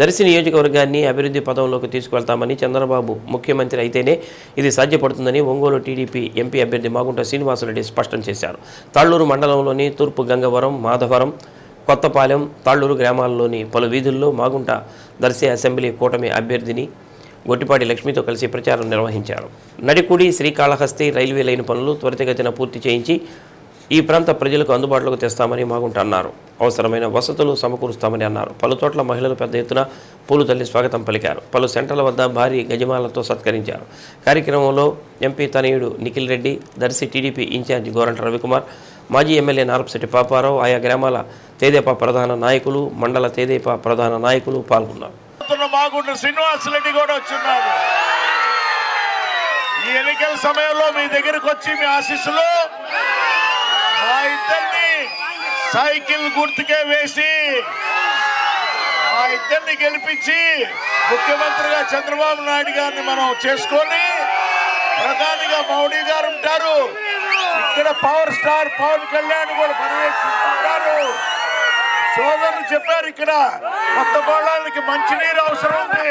దర్శి నియోజకవర్గాన్ని అభివృద్ధి పదంలోకి తీసుకువెళ్తామని చంద్రబాబు ముఖ్యమంత్రి అయితేనే ఇది సాధ్యపడుతుందని ఒంగోలు టీడీపీ ఎంపీ అభ్యర్థి మాగుంట శ్రీనివాసరెడ్డి స్పష్టం చేశారు. తాళ్ళూరు మండలంలోని తూర్పు గంగవరం మాధవరం కొత్తపాలెం తాళ్ళూరు గ్రామాల్లోని పలు వీధుల్లో మాగుంట దర్శి అసెంబ్లీ కూటమి అభ్యర్థిని గొట్టిపాటి లక్ష్మితో కలిసి ప్రచారం నిర్వహించారు. నడికుడి శ్రీకాళహస్తి రైల్వే లైన్ పనులు త్వరితగతిన పూర్తి చేయించి ఈ ప్రాంత ప్రజలకు అందుబాటులోకి తెస్తామని మాగుంట అన్నారు. అవసరమైన వసతులు సమకూరుస్తామని అన్నారు. పలు చోట్ల మహిళలు పెద్ద ఎత్తున పూలు తల్లి స్వాగతం పలికారు. పలు సెంటర్ల వద్ద భారీ గజమాలతో సత్కరించారు. కార్యక్రమంలో ఎంపీ తనయుడు నిఖిల్ రెడ్డి దర్శి టీడీపీ ఇన్ఛార్జి గోరంట రవికుమార్ మాజీ ఎమ్మెల్యే నారపశెట్టి పాపారావు ఆయా గ్రామాల తేదేపా ప్రధాన నాయకులు మండల తేదేపా ప్రధాన నాయకులు పాల్గొన్నారు. కూడా వచ్చున్నారు ఈ ఎన్నికల సమయంలో మీ దగ్గరకు వచ్చి మీ ఆశీస్సులు మా ఇద్దరిని సైకిల్ గుర్తుకే వేసి ఆ ఇద్దరిని గెలిపించి ముఖ్యమంత్రిగా చంద్రబాబు నాయుడు గారిని మనం చేసుకొని ప్రధానిగా మౌడీ గారు ఉంటారు. ఇక్కడ పవర్ స్టార్ పవన్ కళ్యాణ్ కూడా పర్యవేక్షిస్తుంటారు సోదరులు చెప్పారు ఇక్కడ కొత్త మంచి మంచినీరు అవసరం ఉంది.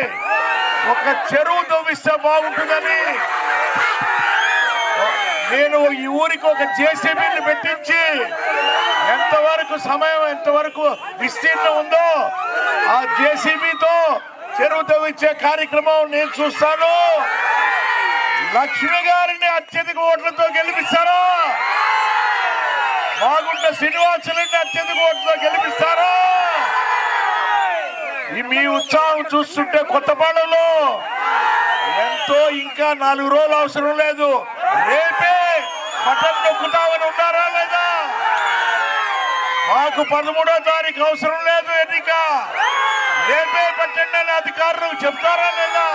ఒక చెరువు తవ్విస్తే బాగుంటుందని. నేను ఈ ఊరికి ఒక జేసీబీని పెట్టించి ఎంతవరకు సమయం ఎంతవరకు విస్తీర్ణం ఉందో ఆ జేసీబీతో చెరువు తవ్వించే కార్యక్రమం నేను చూస్తాను. లక్ష్మి గారిని అత్యధిక ఓట్లతో గెలిపిస్తారా? బాగుంట శ్రీనివాసులని అత్యధిక ఓట్లతో గెలిపిస్తారా? మీ ఉత్సాహం చూస్తుంటే కొత్తపాలెంలో ఎంతో ఇంకా నాలుగు రోజులు అవసరం లేదు. రేపే బటన్ నొక్కుతామని ఉన్నారా లేదా? మాకు పదమూడో తారీఖు అవసరం లేదు ఎన్నిక. రేపే పట్టండి అని అధికారులు చెప్తారా లేదా?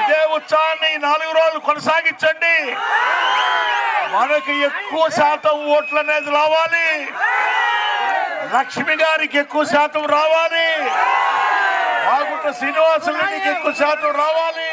ఇదే ఉత్సాహాన్ని నాలుగు రోజులు కొనసాగించండి. మనకి ఎక్కువ శాతం ఓట్లు అనేది రావాలి. లక్ష్మి గారికి ఎక్కువ శాతం రావాలి. బాగుంట శ్రీనివాసరెడ్డికి ఎక్కువ శాతం రావాలి.